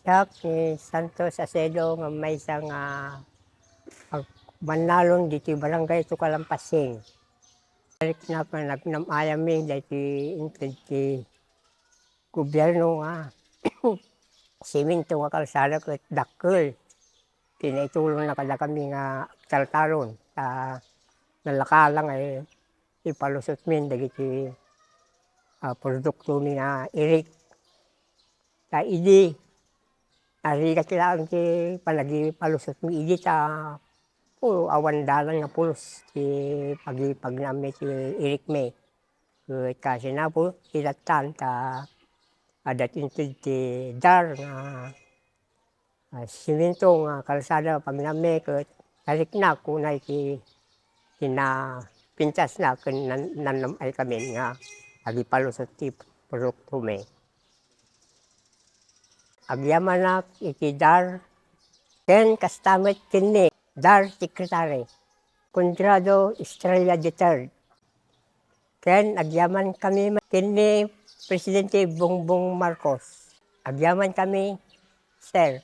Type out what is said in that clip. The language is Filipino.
Siya ni Santos Acedo nga may isang uh, manalon dito barangay ito kalampasing. Balik na pa nagnamaya mi dahil intid ti gobyerno nga siminto nga kalsada ko dakkel. Tinaitulong na kada kami nga taltalon sa nalakalang ay ipalusot min dagiti uh, produkto ni nga irik ta idi ari ka kailangan ti palagi palusot mi idi ta puro awan dalan nga pulos ti pagi pagnami ti irik me ket kasi na po ilatan ta adat intid ti dar nga uh, simento nga kalsada pagnami ket tarik na kunay ti kina pintas na ken nan, nanamay kami nga agi palusot ti produkto me. Agyaman na iti dar ken kastamet kinni dar secretary Kondrado Estrella III. Ken agyaman kami kinni Presidente Bongbong Marcos. Agyaman kami, sir,